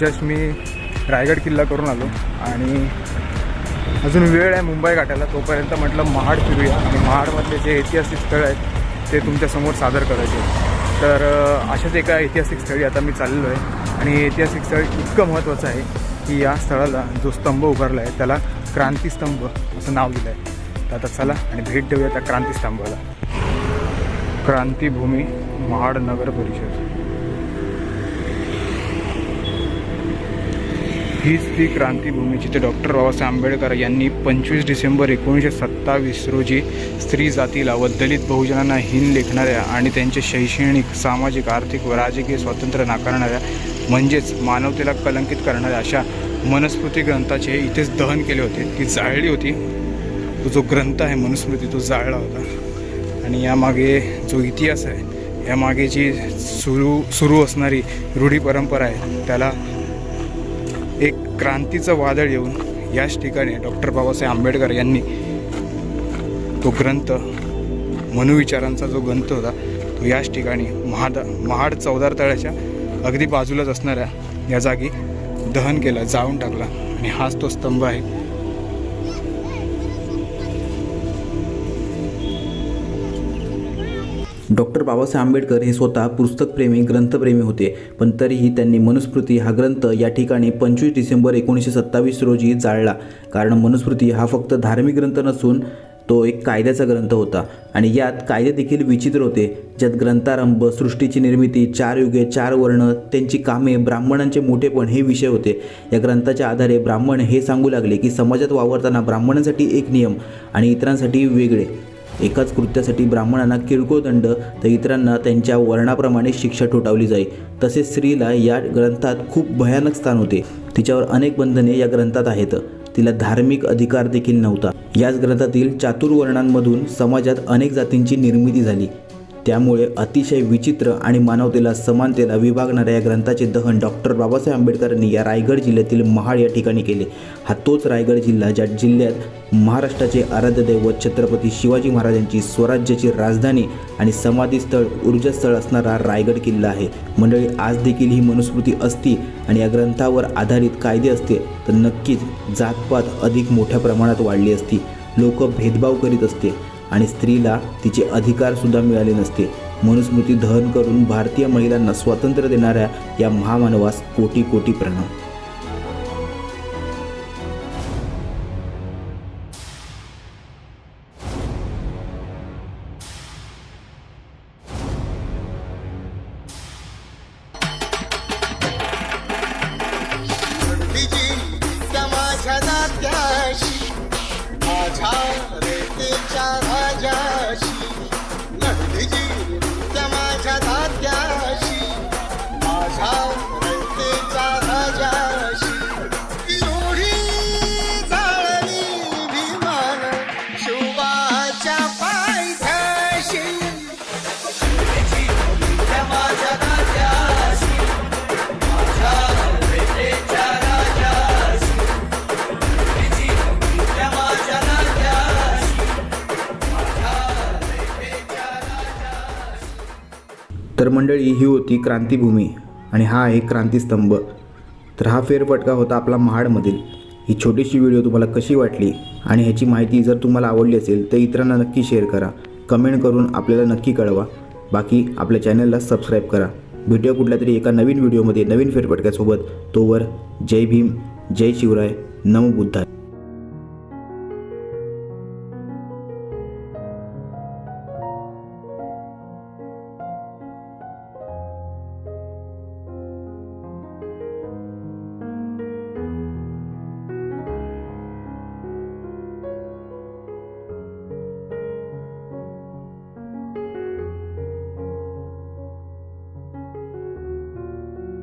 Just मी रायगड किल्ला करून आलो आणि अजून वेळ आहे मुंबई गाठायला तोपर्यंत म्हटलं महाड फिरूया. आणि महाडमधले जे ऐतिहासिक स्थळ आहेत ते तुमच्यासमोर सादर करायचे तर अशाच एका ऐतिहासिक स्थळी आता मी चाललेलो आहे. आणि ऐतिहासिक स्थळ इतकं महत्त्वाचं आहे की या स्थळाला जो स्तंभ उभारला आहे त्याला क्रांतीस्तंभ असं नाव दिलं आहे तर आता चला आणि भेट देऊया त्या क्रांतीस्तंभाला क्रांतीभूमी महाड नगर परिषद. हीच ती क्रांतीभूमी जिथे डॉक्टर बाबासाहेब आंबेडकर यांनी पंचवीस डिसेंबर एकोणीसशे सत्तावीस रोजी स्त्री जातीला व दलित बहुजनांना हीन लेखणाऱ्या आणि त्यांचे शैक्षणिक सामाजिक आर्थिक व राजकीय स्वातंत्र्य नाकारणाऱ्या म्हणजेच मानवतेला कलंकित करणाऱ्या अशा मनस्मृती ग्रंथाचे इथेच दहन केले होते. ती जाळली होती. तो जो ग्रंथ आहे मनुस्मृती तो जाळला होता. आणि यामागे जो इतिहास आहे यामागे जी सुरू सुरू असणारी रूढी परंपरा आहे त्याला एक क्रांतीचं वादळ येऊन याच ठिकाणी डॉक्टर बाबासाहेब आंबेडकर यांनी तो ग्रंथ मनुविचारांचा जो ग्रंथ होता तो याच ठिकाणी महाड महाड चौदार तळ्याच्या अगदी बाजूलाच असणाऱ्या या जागी दहन केलं जाळून टाकला. आणि हाच तो स्तंभ आहे. डॉक्टर बाबासाहेब आंबेडकर हे स्वतः पुस्तकप्रेमी ग्रंथप्रेमी होते. पण तरीही त्यांनी मनुस्मृती हा ग्रंथ या ठिकाणी पंचवीस डिसेंबर एकोणीसशे सत्तावीस रोजी जाळला. कारण मनुस्मृती हा फक्त धार्मिक ग्रंथ नसून तो एक कायद्याचा ग्रंथ होता. आणि यात कायदे देखील विचित्र होते. ज्यात ग्रंथारंभ सृष्टीची निर्मिती चार युगे चार वर्ण त्यांची कामे ब्राह्मणांचे मोठेपण हे विषय होते. या ग्रंथाच्या आधारे ब्राह्मण हे सांगू लागले की समाजात वावरताना ब्राह्मणांसाठी एक नियम आणि इतरांसाठी वेगळे. एकाच कृत्यासाठी ब्राह्मणांना किरकोळ दंड तर इतरांना त्यांच्या वर्णाप्रमाणे शिक्षा ठोठावली जाई. तसेच स्त्रीला या ग्रंथात खूप भयानक स्थान होते. तिच्यावर अनेक बंधने या ग्रंथात आहेत. तिला धार्मिक अधिकार देखील नव्हता. याच ग्रंथातील चातुर्वर्णांमधून समाजात अनेक जातींची निर्मिती झाली. त्यामुळे अतिशय विचित्र आणि मानवतेला समानतेला विभागणाऱ्या या ग्रंथाचे दहन डॉक्टर बाबासाहेब आंबेडकरांनी या रायगड जिल्ह्यातील महाड या ठिकाणी केले. हा तोच रायगड जिल्हा ज्या जिल्ह्यात महाराष्ट्राचे आराध्य दैवत छत्रपती शिवाजी महाराजांची स्वराज्याची राजधानी आणि समाधीस्थळ ऊर्जास्थळ असणारा रायगड किल्ला आहे. मंडळी आज देखील ही मनुस्मृती असती आणि या ग्रंथावर आधारित कायदे असते तर नक्कीच जातपात अधिक मोठ्या प्रमाणात वाढली असती. लोक भेदभाव करीत असते. आणि स्त्रीला तिचे अधिकारसुद्धा मिळाले नसते. मनुस्मृती दहन करून भारतीय महिलांना स्वातंत्र्य देणाऱ्या या महामानवास कोटी कोटी प्रणाम. माझ्या नात्याशी माझ्या रेतेच्या तर मंडळी ही होती क्रांतीभूमी आणि हा आहे क्रांतीस्तंभ. तर हा फेरफटका होता आपला महाडमधील. ही छोटीशी व्हिडिओ तुम्हाला कशी वाटली आणि ह्याची माहिती जर तुम्हाला आवडली असेल तर इतरांना नक्की शेअर करा. कमेंट करून आपल्याला नक्की कळवा. बाकी आपल्या चॅनलला सबस्क्राईब करा. भेटूया कुठल्या तरी एका नवीन व्हिडिओमध्ये नवीन फेरफटक्यासोबत. तोवर जय भीम जय शिवराय नमो बुद्धाय.